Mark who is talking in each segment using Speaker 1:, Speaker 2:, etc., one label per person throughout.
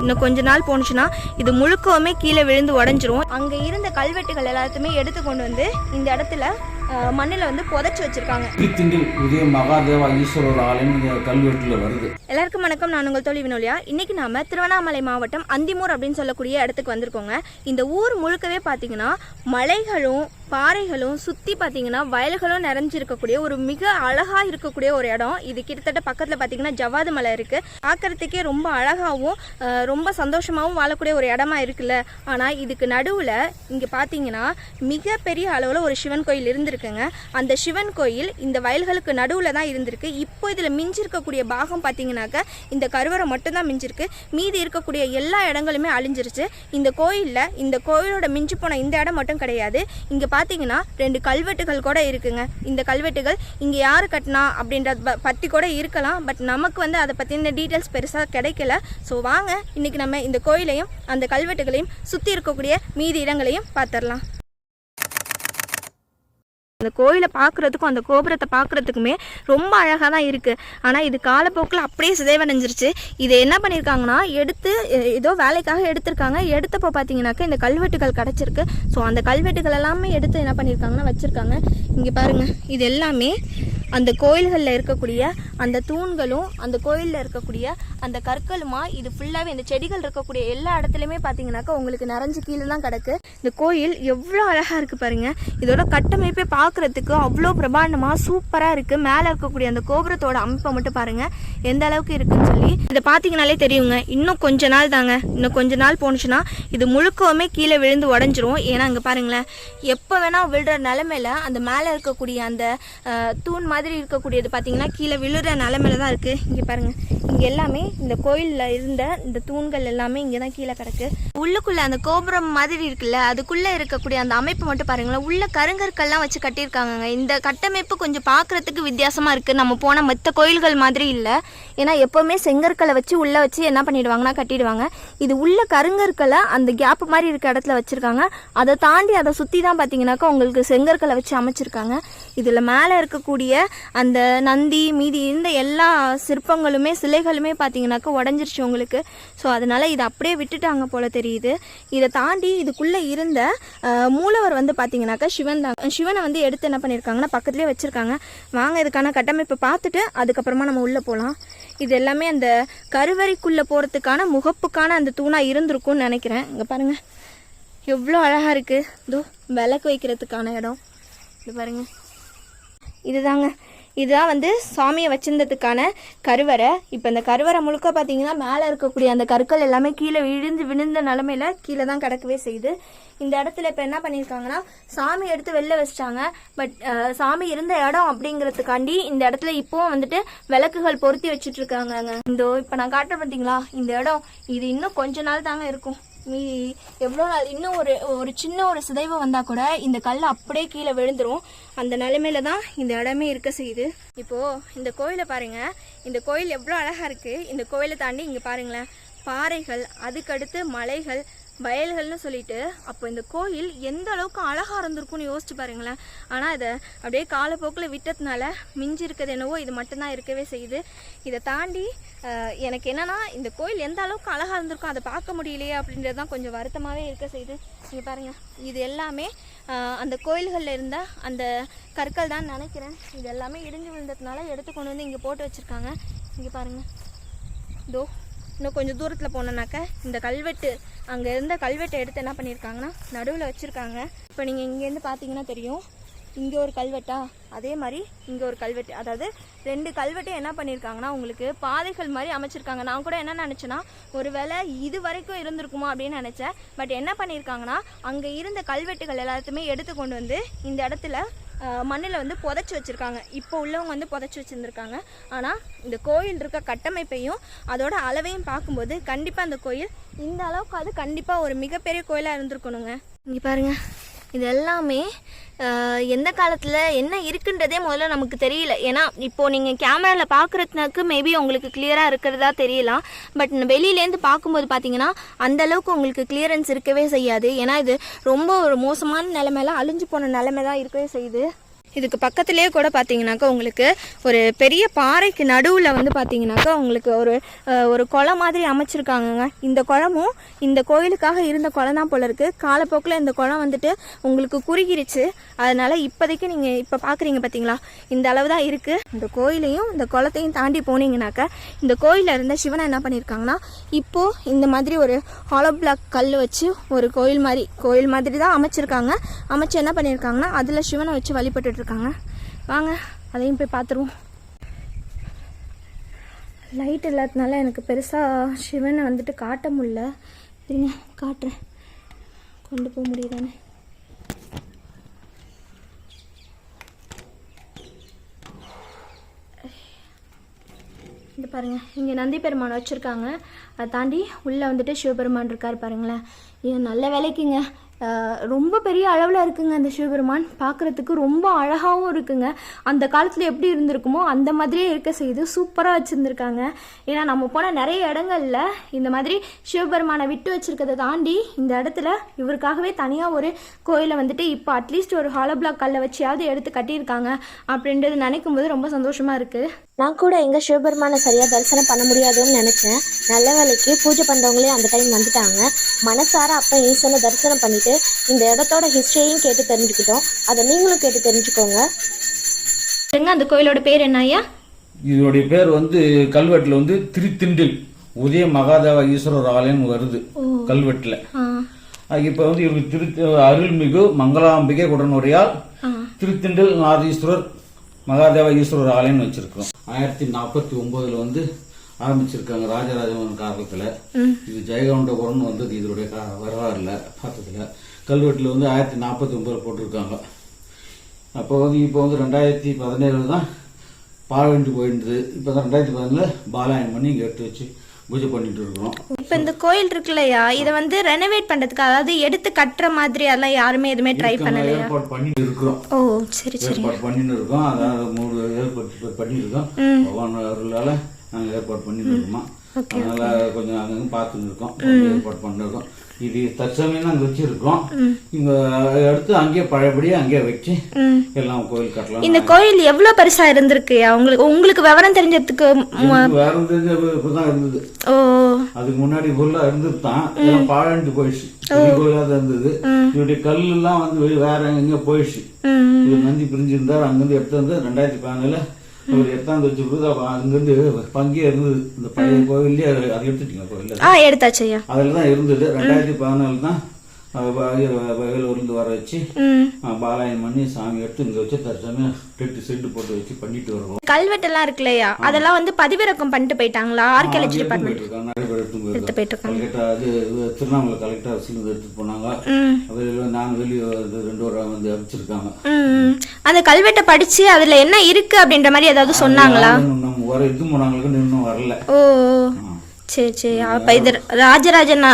Speaker 1: இன்னும் கொஞ்ச நாள் போணுச்சுன்னா இது முழுக்கவுமே கீழே விழுந்து உடஞ்சிரும். அங்கே இருந்த கல்வெட்டுகள் எல்லாத்தையுமே எடுத்து கொண்டு வந்து இந்த இடத்துல மண்ணில் வந்து புதைச்சி வச்சிருக்காங்க.
Speaker 2: திருத்திண்டில் உதய மகாதேவா ஈஸ்வரர் ஆலயம் இந்த கல்வெட்டில் வருது.
Speaker 1: எல்லாருக்கும் வணக்கம் நான் உங்கள் தோழி வினோலியா. இன்னைக்கு நாம திருவண்ணாமலை மாவட்டம் அந்திமூர் அப்படின்னு சொல்லக்கூடிய இடத்துக்கு வந்திருக்கோங்க. இந்த ஊர் முழுக்கவே பார்த்தீங்கன்னா மலைகளும் பாறைகளும் சுற்றி பார்த்தீங்கன்னா வயல்களும் நிறைஞ்சிருக்கக்கூடிய ஒரு மிக அழகாக இருக்கக்கூடிய ஒரு இடம். இது கிட்டத்தட்ட பக்கத்தில் பார்த்தீங்கன்னா ஜவ்வாது மலை இருக்குது பார்க்கறதுக்கே ரொம்ப அழகாகவும் ரொம்ப சந்தோஷமாகவும் வாழக்கூடிய ஒரு இடமா இருக்குல்ல. ஆனால் இதுக்கு நடுவில் இங்கே பார்த்தீங்கன்னா மிகப்பெரிய அளவில் ஒரு சிவன் கோயில் இருக்குங்க அந்த சிவன் கோயில் இந்த வயல்களுக்கு நடுவில் தான் இருந்திருக்கு. இப்போ இதில் மிஞ்சிருக்கக்கூடிய பாகம் பார்த்தீங்கன்னாக்க இந்த கருவறை மட்டும்தான் மிஞ்சிருக்கு. மீதி இருக்கக்கூடிய எல்லா இடங்களுமே அழிஞ்சிருச்சு. இந்த கோயிலில் இந்த கோயிலோட மிஞ்சி போன இந்த இடம் மட்டும் கிடையாது. இங்கே பார்த்தீங்கன்னா ரெண்டு கல்வெட்டுகள் கூட இருக்குங்க. இந்த கல்வெட்டுகள் இங்கே யார் கட்டினா அப்படின்ற ப- பற்றி கூட இருக்கலாம். பட் நமக்கு வந்து அதை பற்றின டீட்டெயில்ஸ் பெருசாக கிடைக்கல. ஸோ வாங்க. இன்னைக்கு நம்ம இந்த கோயிலையும் அந்த கல்வெட்டுகளையும் சுற்றி இருக்கக்கூடிய மீதி இடங்களையும் பார்த்துடலாம் அந்த கோயிலை பார்க்குறதுக்கும் அந்த கோபுரத்தை பார்க்குறதுக்குமே ரொம்ப அழகாக தான் இருக்குது ஆனால் இது காலப்போக்கில் அப்படியே சிதைவடைஞ்சிருச்சு. இதை என்ன பண்ணியிருக்காங்கன்னா எடுத்து ஏதோ வேலைக்காக எடுத்திருக்காங்க. எடுத்தப்போ பார்த்தீங்கன்னாக்கா இந்த கல்வெட்டுகள் கிடச்சிருக்கு. ஸோ அந்த கல்வெட்டுகள் எல்லாமே எடுத்து என்ன பண்ணியிருக்காங்கன்னா வச்சுருக்காங்க. இங்கே பாருங்கள் இது எல்லாமே அந்த கோயில்களில் இருக்கக்கூடிய அந்த தூண்களும் அந்த கோயிலில் இருக்கக்கூடிய அந்த கற்களுமா இது ஃபுல்லாகவே இந்த செடிகள் இருக்கக்கூடிய எல்லா இடத்துலையுமே பார்த்தீங்கன்னாக்கா உங்களுக்கு நிறைஞ்சு கீழே தான் கிடக்கு. இந்த கோயில் எவ்வளோ அழகாக இருக்குது பாருங்கள் இதோட கட்டமைப்பே பார்க்குறதுக்கு அவ்வளோ பிரபாண்டமாக சூப்பராக இருக்குது மேலே இருக்கக்கூடிய அந்த கோபுரத்தோட அமைப்பை மட்டும் பாருங்கள் எந்த அளவுக்கு இருக்குன்னு சொல்லி. இதை பார்த்தீங்கனாலே தெரியுங்க. இன்னும் கொஞ்ச நாள் தாங்க. இன்னும் கொஞ்ச நாள் போணுச்சுன்னா இது முழுக்கவுமே கீழே விழுந்து உடஞ்சிரும். ஏன்னா இங்கே பாருங்களேன். எப்போ வேணால் விழுற நிலமையில அந்த மேலே இருக்கக்கூடிய அந்த தூண் மாதிரி இருக்கக்கூடியது பார்த்தீங்கன்னா கீழே விழுற நிலமையில தான் இருக்குது இங்கே பாருங்கள் இங்கே எல்லாமே இந்த கோயிலில் இருந்த இந்த தூண்கள் எல்லாமே இங்கே தான் கீழே கிடக்கு. உள்ளுக்குள்ளே அந்த கோபுரம் மாதிரி இருக்குல்ல அதுக்குள்ளே இருக்கக்கூடிய அந்த அமைப்பு மட்டும் பாருங்களேன். உள்ள கருங்கற்கள்லாம் வச்சு கட்டியிருக்காங்கங்க. இந்த கட்டமைப்பு கொஞ்சம் பார்க்குறதுக்கு வித்தியாசமாக இருக்குது நம்ம போன மற்ற கோயில்கள் மாதிரி இல்லை. ஏன்னா எப்போவுமே செங்கற்களை வச்சு உள்ளே வச்சு என்ன பண்ணிடுவாங்கன்னா கட்டிடுவாங்க. இது உள்ள கருங்கற்களை அந்த கேப் மாதிரி இருக்க இடத்துல வச்சுருக்காங்க. அதை தாண்டி அதை சுற்றி தான் பார்த்தீங்கன்னாக்கா உங்களுக்கு செங்கற்களை வச்சு அமைச்சிருக்காங்க. இதில் மேலே இருக்கக்கூடிய அந்த நந்தி மீதி இருந்த எல்லா சிற்பங்களுமே சிலைகளுமே பார்த்தீங்கன்னாக்கா உடஞ்சிருச்சு உங்களுக்கு. ஸோ அதனால் இதை அப்படியே விட்டுட்டாங்க போல தெரியுது. இதை தாண்டி இதுக்குள்ளே இருந்த மூலவர் வந்து பார்த்தீங்கன்னாக்கா சிவன் தான். சிவனை வந்து எடுத்து என்ன பண்ணியிருக்காங்கன்னா பக்கத்துலேயே வச்சுருக்காங்க. வாங்க இதுக்கான கட்டமைப்பை பார்த்துட்டு அதுக்கப்புறமா நம்ம உள்ளே போகலாம் இது எல்லாமே அந்த கருவறைக்குள்ளே போகிறதுக்கான முகப்புக்கான அந்த தூணாக இருந்திருக்கும்னு நினைக்கிறேன். இங்கே பாருங்கள் எவ்வளோ அழகாக இருக்குது இதோ விளக்கு வைக்கிறதுக்கான இடம். இது பாருங்கள் இதுதாங்க. இதுதான் வந்து சாமியை வச்சிருந்ததுக்கான கருவறை. இப்போ இந்த கருவறை முழுக்க பார்த்தீங்கன்னா மேலே இருக்கக்கூடிய அந்த கற்கள் எல்லாமே கீழே விழுந்து விழுந்த நிலமையில கீழே தான் கிடக்கவே செய்யுது. இந்த இடத்துல இப்போ என்ன பண்ணியிருக்காங்கன்னா சாமி எடுத்து வெளில வச்சிட்டாங்க. பட் சாமி இருந்த இடம் அப்படிங்கிறதுக்காண்டி இந்த இடத்துல இப்போவும் வந்துட்டு விளக்குகள் பொருத்தி வச்சுட்டு இருக்காங்க இந்த இப்போ நான் காட்டுறேன் பார்த்தீங்களா இந்த இடம் இது இன்னும் கொஞ்ச நாள் தாங்க இருக்கும். மீதி எவ்வளோ நாள் இன்னும் ஒரு ஒரு சின்ன ஒரு சிதைவு வந்தால் கூட இந்த கல் அப்படியே கீழே விழுந்துடும் அந்த நிலைமையில தான் இந்த இடமே இருக்க செய்யுது. இப்போது இந்த கோயிலை பாருங்கள் இந்த கோயில் எவ்வளோ அழகாக இருக்குது இந்த கோயிலை தாண்டி இங்கே பாருங்களேன். பாறைகள் அதுக்கடுத்து மலைகள் வயல்கள்னு சொல்லிட்டு அப்போ இந்த கோயில் எந்த அளவுக்கு அழகாக இருந்திருக்கும்னு யோசிச்சு பாருங்களேன். ஆனால் இதை அப்படியே காலப்போக்கில் விட்டதுனால மிஞ்சி இருக்கிறது என்னவோ இது மட்டும்தான் இருக்கவே செய்யுது. இதை தாண்டி எனக்கு என்னென்னா இந்த கோயில் எந்த அளவுக்கு அழகாக இருந்திருக்கும் அதை பார்க்க முடியலையே அப்படின்றது தான் கொஞ்சம் வருத்தமாகவே இருக்க செய்யுது. நீங்கள் பாருங்கள் இது எல்லாமே அந்த கோயில்களில் இருந்த அந்த கற்கள் தான் நினைக்கிறேன். இது எல்லாமே இடிஞ்சு விழுந்ததுனால எடுத்து கொண்டு வந்து இங்கே போட்டு வச்சுருக்காங்க. இங்கே பாருங்கள் தோ இன்னும் கொஞ்சம் தூரத்தில் போனோன்னாக்க இந்த கல்வெட்டு அங்கே இருந்த கல்வெட்டை எடுத்து என்ன பண்ணியிருக்காங்கன்னா நடுவில் வச்சுருக்காங்க. இப்போ நீங்கள் இங்கேருந்து பார்த்தீங்கன்னா தெரியும் இங்கே ஒரு கல்வெட்டா? அதே மாதிரி இங்கே ஒரு கல்வெட்டு. அதாவது ரெண்டு கல்வெட்டையும் என்ன பண்ணியிருக்காங்கன்னா உங்களுக்கு பாதைகள் மாதிரி அமைச்சிருக்காங்க. நான் கூட என்ன நினச்சேன்னா ஒரு வேளை இது வரைக்கும் இருந்திருக்குமா அப்படின்னு நினச்சேன். பட் என்ன பண்ணியிருக்காங்கன்னா அங்கே இருந்த கல்வெட்டுகள் எல்லாத்தையுமே எடுத்து கொண்டு வந்து இந்த இடத்துல மண்ணில் வந்து புதைச்சி வச்சுருக்காங்க. இப்போ உள்ளவங்க வந்து புதைச்சி வச்சுருந்துருக்காங்க. ஆனால் இந்த கோயில் இருக்க கட்டமைப்பையும் அதோட அளவையும் பார்க்கும்போது கண்டிப்பாக அந்த கோயில் இந்த அளவுக்கு அது கண்டிப்பாக ஒரு மிகப்பெரிய கோயிலாக இருந்திருக்கணுங்க. இங்கே பாருங்கள் இது எல்லாமே எந்த காலத்தில் என்ன இருக்குன்றதே முதல்ல நமக்கு தெரியல. ஏன்னா இப்போது நீங்கள் கேமராவில் பார்க்குறதுனாக்கு மேபி உங்களுக்கு கிளியராக இருக்கிறதா தெரியலாம். பட் வெளியிலேருந்து பார்க்கும்போது பார்த்தீங்கன்னா அந்தளவுக்கு உங்களுக்கு கிளியரன்ஸ் இருக்கவே செய்யாது. ஏன்னா இது ரொம்ப ஒரு மோசமான நிலைமையில அழிஞ்சு போன நிலமை தான் இருக்கவே செய்யுது. இதுக்கு பக்கத்துலேயே கூட பார்த்தீங்கன்னாக்கா உங்களுக்கு ஒரு பெரிய பாறைக்கு நடுவில் வந்து பார்த்தீங்கன்னாக்கா உங்களுக்கு ஒரு ஒரு குளம் மாதிரி அமைச்சிருக்காங்கங்க. இந்த குளமும் இந்த கோயிலுக்காக இருந்த குளம் தான் போல இருக்குது காலப்போக்கில் இந்த குளம் வந்துட்டு உங்களுக்கு குறுகிருச்சு. அதனால் இப்போதைக்கு நீங்கள் இப்போ பார்க்குறீங்க பார்த்தீங்களா இந்த அளவு தான் இருக்குது இந்த கோயிலையும் இந்த குளத்தையும் தாண்டி போனீங்கன்னாக்கா இந்த கோயிலில் இருந்த சிவனை என்ன பண்ணியிருக்காங்கன்னா இப்போது இந்த மாதிரி ஒரு ஹாலோ பிளாக் கல் வச்சு ஒரு கோயில் மாதிரி கோயில் மாதிரி தான் அமைச்சிருக்காங்க. அமைச்சு என்ன பண்ணியிருக்காங்கன்னா அதில் சிவனை வச்சு வழிபட்டு இருக்காங்க. வாங்க அதையும் போய் பார்த்துருவோம் லைட் இல்லாததுனால எனக்கு பெருசாக சிவனை வந்துட்டு காட்ட முடியல. இருங்க காட்டுறேன். கொண்டு போக முடியுதானே இது பாருங்க இங்கே நந்தி பெருமான் வச்சுருக்காங்க. அதை தாண்டி உள்ளே வந்துட்டு சிவபெருமான் இருக்கார் பாருங்களேன். இது நல்ல வேலைக்குங்க. ரொம்ப பெரிய அளவில் இருக்குங்க அந்த சிவபெருமான். பார்க்குறதுக்கு ரொம்ப அழகாகவும் இருக்குங்க. அந்த காலத்தில் எப்படி இருந்திருக்குமோ அந்த மாதிரியே இருக்க செய்து சூப்பராக வச்சுருந்துருக்காங்க. ஏன்னா நம்ம போன நிறைய இடங்கள்ல இந்த மாதிரி சிவபெருமானை விட்டு வச்சுருக்கதை தாண்டி இந்த இடத்துல இவருக்காகவே தனியாக ஒரு கோயிலை வந்துட்டு இப்போ அட்லீஸ்ட் ஒரு ஹாலோ பிளாக் கல்லை வச்சியாவது எடுத்து கட்டியிருக்காங்க அப்படின்றது நினைக்கும் போது ரொம்ப சந்தோஷமாக இருக்குது
Speaker 3: நான் கூட எங்க சிவபெருமானை சரியா தரிசனம் பண்ண முடியாதுன்னு நினைச்சேன். நல்ல வேலைக்கு பூஜை பண்றவங்களே அந்த டைம் வந்துட்டாங்க. மனசார அப்ப ஈசனை தரிசனம் பண்ணிட்டு இந்த இடத்தோட ஹிஸ்டரியையும் கேட்டு தெரிஞ்சுக்கிட்டோம். அதை நீங்களும் கேட்டு தெரிஞ்சுக்கோங்க.
Speaker 1: எங்க அந்த கோயிலோட பேர் என்ன ஐயா?
Speaker 2: இதனுடைய பேர் வந்து கல்வெட்டில் வந்து திருத்திண்டில். உதய மகாதேவ ஈஸ்வரர் ஆலயம் வருது கல்வெட்டில்.
Speaker 1: ஆ.
Speaker 2: இப்போ வந்து இவங்க திரு அருள்மிகு மங்களாம்பிகை உடனுடையால் திருத்திண்டில் நாதீஸ்வரர் மகாதேவ ஈஸ்வரர் ஆலயம்னு வச்சிருக்கோம் ஆயிரத்தி நாற்பத்தி ஒன்பதுல வந்து ஆரம்பிச்சிருக்காங்க ராஜராஜன் காலத்துல. இது ஜெயகவுண்டபுரம்னு வந்தது இதனுடைய வரலாறுல பார்த்ததுல. கல்வெட்டில் வந்து ஆயிரத்தி நாற்பத்தி ஒன்பதுல போட்டிருக்காங்க. அப்போ வந்து இப்போ வந்து ரெண்டாயிரத்தி பதினேழு தான் பாழண்டு போயிருந்தது இப்போ தான் ரெண்டாயிரத்தி பதினேழுல பாலாயனம் பண்ணி இங்கே எடுத்து வச்சு பூஜை பண்ணிட்டு இருக்கிறோம்
Speaker 1: இப்போ இந்த கோயில் இருக்குல்லையா? இதை வந்து ரெனோவேட் பண்ணுறதுக்கு அதாவது எடுத்து கட்டுற மாதிரி அதெல்லாம் யாருமே எதுவுமே ட்ரை பண்ணலையா?
Speaker 2: ஏற்பாடு பண்ணிட்டு இருக்கிறோம்.
Speaker 1: ஓ சரி சரி.
Speaker 2: ஏற்பாடு பண்ணிட்டு இருக்கோம். அதாவது மூணு ஏற்பாடு பண்ணியிருக்கோம். பகவான் அருளால நாங்கள் ஏற்பாடு பண்ணிட்டு இருக்கோம். அதனால கொஞ்சம் அங்கங்க பார்த்துட்டு இருக்கோம். ஏற்பாடு பண்ணிருக்கோம் இது தற்சமயம் நாங்கள் வச்சிருக்கோம். இங்க அடுத்து அங்கேயே பழையபடியே அங்கேயே வச்சு எல்லாம் கோயில் கட்டலாம்.
Speaker 1: இந்த கோயில் எவ்வளோ பெருசா இருந்திருக்குயா உங்களுக்கு உங்களுக்கு விவரம் தெரிஞ்சதுக்கு ம்,
Speaker 2: எனக்கு வேற இருந்தது இப்பதான் இருந்தது.
Speaker 1: ஓ.
Speaker 2: அதுக்கு முன்னாடி ஃபுல்லா இருந்தது தான் எல்லாம் பாழண்டு போயிடுச்சு. பெரிய கோயிலா தான் இருந்தது. இவருடைய கல் எல்லாம் வந்து வேற எங்க போயிடுச்சு. இவர் நந்தி பிரிஞ்சிருந்தார். அங்கிருந்து எடுத்து வந்து ரெண்டாயிரத்தி பதினாலுல வச்சு கொடுத்து அப்ப அங்கிருந்து பங்கே இருந்தது. இந்த பழைய கோவில்லே அதை எடுத்துட்டீங்க கோவில்
Speaker 1: ஆ எடுத்தாச்சு
Speaker 2: அதில் தான் இருந்தது. ரெண்டாயிரத்தி பதினாலு தான் வேலூர்லேருந்து வர வச்சு
Speaker 1: ம்.
Speaker 2: அஹ், பாலாயனம் பண்ணி சாமி எடுத்து இங்கே வச்சு தற்சமயம் டெட்டு செட்டு போட்டு வச்சு பண்ணிட்டு வருவோம்.
Speaker 1: கல்வெட்டெல்லாம் இருக்குல்லையா? அதெல்லாம் வந்து பதிவிறக்கம் பண்ணிட்டு போயிட்டாங்களா? ஆர்கியாலஜி
Speaker 2: எடுத்து
Speaker 1: டிபார்ட்மெண்ட்
Speaker 2: நிறைய பேர் எடுத்து
Speaker 1: எடுத்து
Speaker 2: போயிருக்காங்க. கலெக்டர் அது திருவண்ணாமலை கலெக்டர் அரசு எடுத்துட்டு போனாங்க. வெளியில் நாங்கள் வெளியே ரெண்டு வாரம் வந்து அனுப்பிச்சிருக்காங்க.
Speaker 1: ம் அந்த கல்வெட்டை படிச்சு அதுல என்ன இருக்கு அப்படின்ற மாதிரி ஏதாவது சொன்னாங்களா?
Speaker 2: நம்ம வர இது போனாங்களுக்கு இன்னும் வரல.
Speaker 1: ஓ. சரி சரி அப்ப இது ராஜராஜன்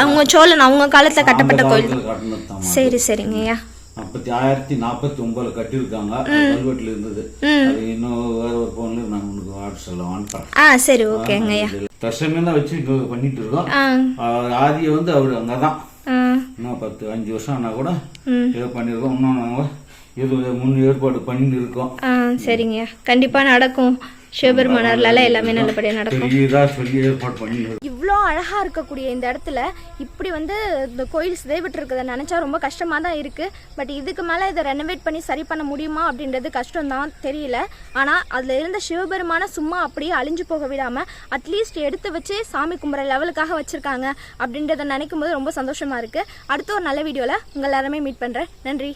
Speaker 1: அவங்க சோழன் அவங்க காலத்துல கட்டப்பட்ட கோயில்.
Speaker 2: தான்.
Speaker 1: சரி சரிங்கய்யா
Speaker 2: அப்பத்தி ஆயிரத்தி நாற்பத்தி ஒன்பதுல கட்டியிருக்காங்க கல்வெட்டுல இருந்தது. அது இன்னும் வேற ஒரு போன்ல நான் உனக்கு வாட்ஸ் எல்லாம் அனுப்புறேன்
Speaker 1: ஆ சரி ஓகேங்கய்யா
Speaker 2: தர்ஷமே தான் வச்சு பண்ணிட்டு இருக்கோம். ஆதியை வந்து அவர் அங்கதான்.
Speaker 1: ஆ.
Speaker 2: இன்னும் பத்து அஞ்சு வருஷம் ஆனா கூட ஏதோ பண்ணியிருக்கோம். இன்னும் நாங்கள் இது முன் ஏற்பாடு பண்ணிட்டு இருக்கோம்.
Speaker 1: ஆ சரிங்கய்யா கண்டிப்பா நடக்கும். சிவபெருமானார்லால எல்லாமே நல்லபடியா நடக்கும். இவ்வளோ அழகாக இருக்கக்கூடிய இந்த இடத்துல இப்படி வந்து இந்த கோயில் சிதைவிட்டு இருக்கிறத நினச்சா ரொம்ப கஷ்டமாக தான் இருக்குது பட் இதுக்கு மேலே இதை ரெனோவேட் பண்ணி சரி பண்ண முடியுமா அப்படின்றது கஷ்டம் தான் தெரியல. ஆனால் அதில் இருந்த சிவபெருமான சும்மா அப்படியே அழிஞ்சு போக விடாமல் அட்லீஸ்ட் எடுத்து வச்சு சாமி கும்பிட்ற லெவலுக்காக வச்சுருக்காங்க அப்படின்றத நினைக்கும் போது ரொம்ப சந்தோஷமாக இருக்குது அடுத்த ஒரு நல்ல வீடியோவில் உங்கள் எல்லாருமே மீட் பண்ணுறேன் நன்றி.